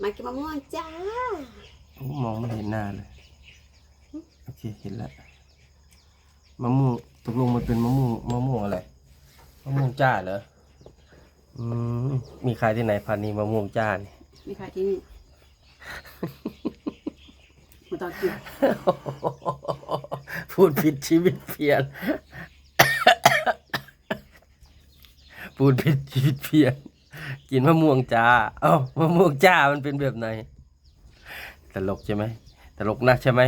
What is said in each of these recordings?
มากินมะม่วงจ้าโอ้มองไม่เห็นหน้าเลย โอเคเห็นแล้วมะม่วงตกลงมันเป็นมะม่วงมะม่วงอะไรมะม่วงจ้าเหรออืมมีขายที่ไหนพันนี้มะม่วงจ้านี่มีใครที่นี่มาตอนกินพูดผิดชีวิตเปลี่ยน พูดผิดชีวิตเปลี่ยน กินมะม่วงจ้า เอ้ามะม่วงจ้ามันเป็นแบบไหน ตลกใช่ไหม ตลกนักใช่ไหม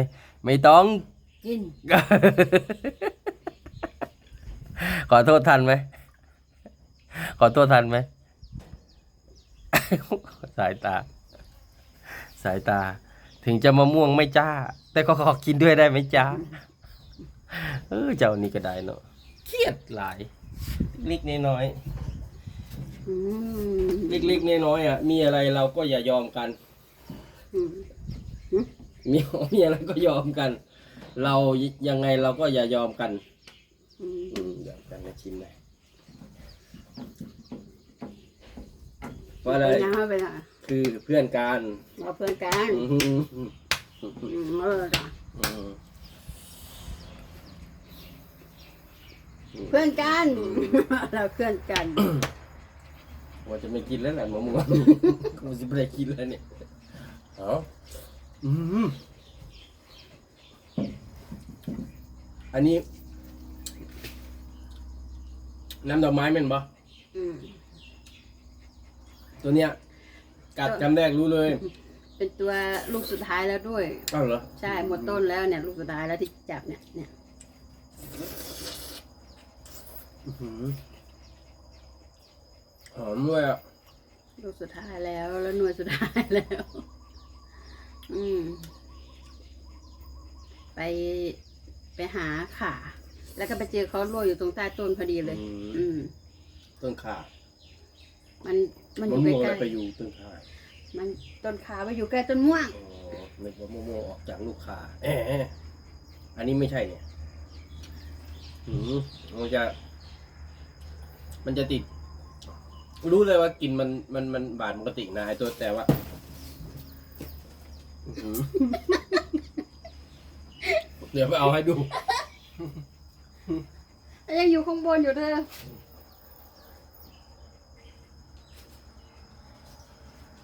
ไม่ต้อง กิน ขอโทษทันไหม ขอโทษทันไหม สายตา สายตา ถึงจะมะม่วงไม่จ้า แต่ก็ขอกินด้วยได้ไหมจ้า เออเจ้านี่ก็ได้เนาะ เครียดหลายเล็กๆน้อย อืมๆ เล็กๆน้อยๆอะมีอะไรเราก็อย่ายอมกัน อืมมีมีอะไรก็ยอมกัน เรายังไงเราก็อย่ายอมกัน อืมอืมเดี๋ยวกันมาชิมหน่อยว่าอะไรเป็นยังไงเป็นอะคือเพื่อนกันเราเพื่อนกันอืมอืมอืมเออจ้ะอืมเพื่อนกัน เราเพื่อนกัน ว่าจะไม่กินแล้วแหละมะม่วงกูจะไม่ได้กินแล้วเนี่ยเอาอืมอันนี้ น้ำดอกไม้แมันปะอืมตัวเนี้ย กัดคำแรกรู้เลย เป็นตัวลูกสุดท้ายแล้วด้วยอ้าวเหรอ ใช่หมดต้นแล้วเนี่ย ลูกสุดท้ายแล้วที่จับเนี่ยเนี่ย อื้อหือ หอมด้วยอะลูกสุดท้ายแล้ว แล้วหน่วยสุดท้ายแล้ว อืม ไปไปหาขา แล้วก็ไปเจอเขาล่วงอยู่ตรงใต้ต้นพอดีเลย อืม ต้นขามันมันอมะยู่ม่วงใกอะไรล้ไปอยู่ต้นขาๆมันต้นขาไปอยู่ใกล้ต้นม่วง อ๋อนึกว่ามะม่วงออกจากลูกขาเอ๊ะอันนี้ไม่ใช่เนี่ยหืมมันจะ มันจะติด รู้เลยว่ากลินมันมันมันบาดปกตินะไอตัวแต่ว่าอื้อหือเดี๋ยวไปเอาให้ดู ยังอยู่ข้างบนอยู่เธอ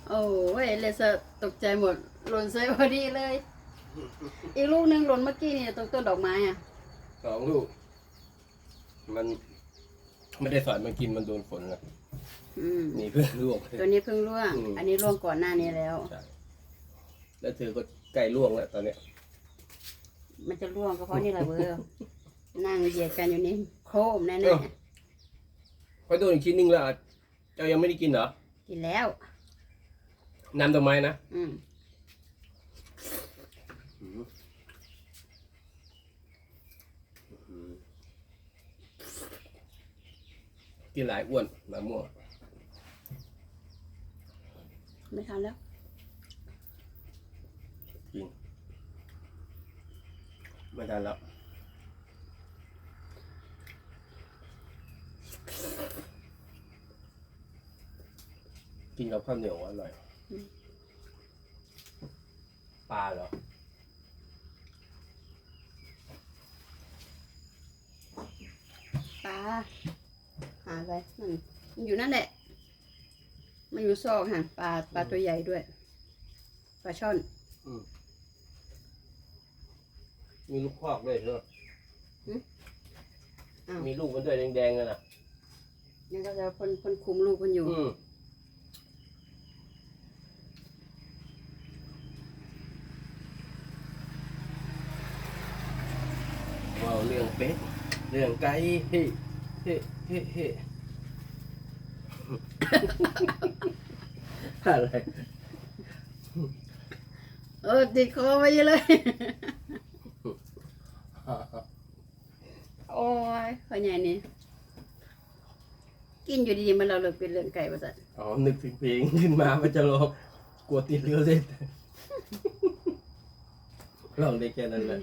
โอ้ยเลเซอร์ตกใจหมด หล่นใส่พอดีเลย อีกลูกหนึ่งหล่นเมื่อกี้นี่ตรงต้นดอกไม้อะ สองลูก มัน ไม่ได้สอยมันกินมันโดนฝนนะ อืมนี่เพื่อนลูกตัวนี้เพิ่งร่วง อืม อันนี้ร่วงก่อนหน้านี้แล้ว ใช่แล้วเธอก็ใกล้ล่วงแล้วตอนเนี้ยมันจะร่วงก็เพราะนี่แหละเบอร์นั่งเหยียดกันอยู่นี่โครมแน่เอ้าพอโดนอีกชิ้นหนึงแล้วอะเจ้ายังไม่ได้กินเหรอๆกินแล้ว น้ำดอกไม้นะอืมกินหลายอ้วนมะม่วง ไม่ทันแล้วกินไม่ได้แล้วกินกับข้าวเหนียวอร่อยปลาเหรอปลาหาไปนั่นมันอยู่นั่นแหละ มันอยู่ซอกห่างปลาปลาตัวใหญ่ด้วย ปลาช่อนมีลูกคอกด้วยใช่ไหมอ้าว มีลูกมันด้วยแดงๆอะนะยังก็จะพ่นพ่นคุมลูกมันอยู่ อืมว้าวเรื่องเป็ด เรื่องไก่เฮ้เฮ้เฮ้เฮ้ อะไรเออติดคอไว้เยอะเลย โอ้ยพ่อใหญ่นี่ กินอยู่ดีๆมันเราเลิกเป็นเรื่องไก่ประสัตอ๋อ นึกถึงเพลงขึ้นมามันจะร้องกลัวติดเรือเล่นร้องได้แค่นั้นแหละ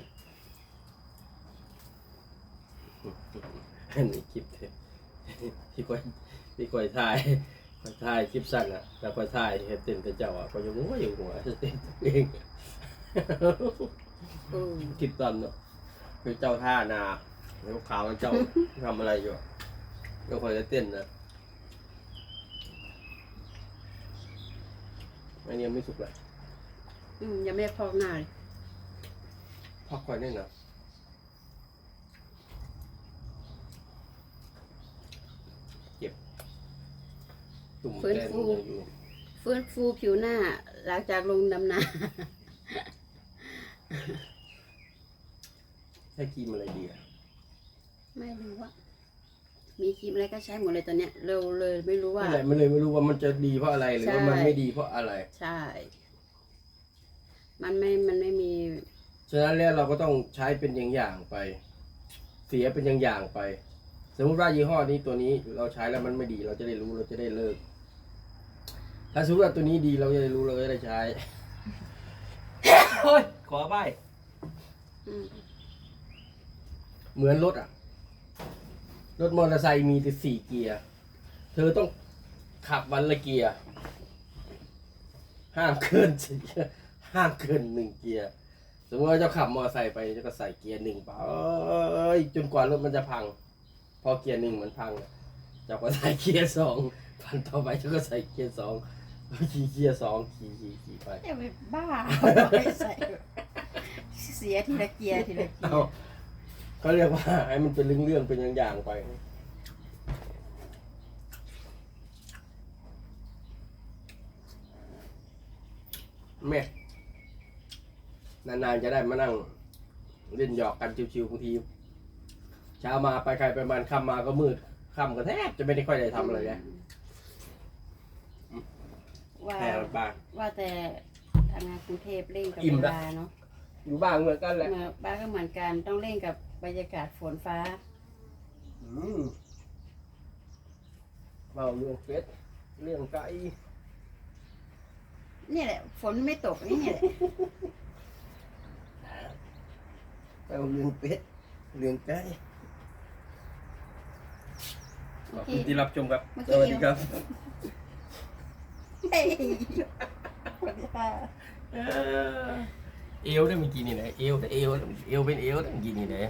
อันนี้คลิปเทปพี่ก้อยพี่ก้อยถ่ายค อยถ่ายคลิปสั้นอะแต่คอยถ่ายเฮ็ดเต้นกับเจ้าอะก็ยังหัวอยู่หัวเต้นเองเออคลิปตอนเนาะคือเจ้าท่านาแล้วขาวเจ้าทำอะไรอยู่อะแล้วคอยจะเต้นนะอันนี้ยังไม่สุกเลยอืมยังไม่ได้พอกหน้าเลย พักคอยแน่นะเจ็บ ตุ่มแก้มมันยังอยู่ฟื้นฟูผิวหน้า หลังจากลงดำนาใช้ครีมอะไรดีอะไม่รู้ว่า มีครีมอะไรก็ใช้หมดเลยตอนเนี้ยเราเลยไม่รู้ว่านั่นแหละมันเลยไม่รู้ว่ามันจะดีเพราะอะไรหรือว่าใช่มันไม่ดีเพราะอะไร ใช่ มันไม่ มันไม่มี ฉะนั้นแล้วเราก็ต้องใช้เป็นอย่างอย่างๆไป เสียเป็นอย่างอย่างๆไป สมมติว่ายี่ห้อนี้ตัวนี้เราใช้แล้วมันไม่ดี เราจะได้รู้เราจะได้เลิก ถ้าสมมติว่าตัวนี้ดีเราจะได้รู้เราจะได้ใช้ เฮ้ยขอใบอืมเหมือนรถอะ รถมอเตอร์ไซค์มีแต่สี่เกียร์ เธอต้องขับวันละเกียร์ ห้ามเกินสี่ห้ามเกินหนึ่งเกียร์ สมมติว่าเจ้าขับมอเตอร์ไซค์ไปเจ้าก็ใส่เกียร์หนึ่งไปเอ้ยจนกว่ารถมันจะพัง พอเกียร์หนึ่งมันพังอะเจ้าก็ใส่เกียร์สองพันต่อไปเจ้าก็ใส่เกียร์สอง ขี่เกียร์สองขี่ขี่ขี่ไปอย่าไปบ้าไม่ใส่เสียทีละเกียร์ทีละเกียเอาร์เขาเรียกว่าให้มันเป็นเรื่องๆเป็นอย่างๆไป แม่นานๆจะได้มานั่ง เล่นหยอกกันชิวๆบางทีเช้ามาไปใครไปมันค่ำมาก็มืดค่ำก็แทบจะไม่ได้ค่อยได้ทำอะไรเลย ว่าแต่บ้านว่าแต่ทำงานกรุงเทพเร่งกับอิ่มเวละ ลาเนาะอยู่บ้านเหมือนกันแหละเมื่อบ้านก็เหมือนกันต้องเร่งกับบรรยากาศฝนฟ้า อืมเบาเรื่องเป็ดเรื่องไก่นี่แหละ ฝนไม่ตกนี่แหละเอาเรื่องเป็ดเรื่องไก่ ขอบคุณที่รับชมครับ เมื่อสกี้วัสดีครับ เฮ้ยสวัสดีค่ะเอวได้เมื่อกี้นี่แหละเอวแต่เอวเอวเป็นเอวได้เมื่อกี้นี่แหละ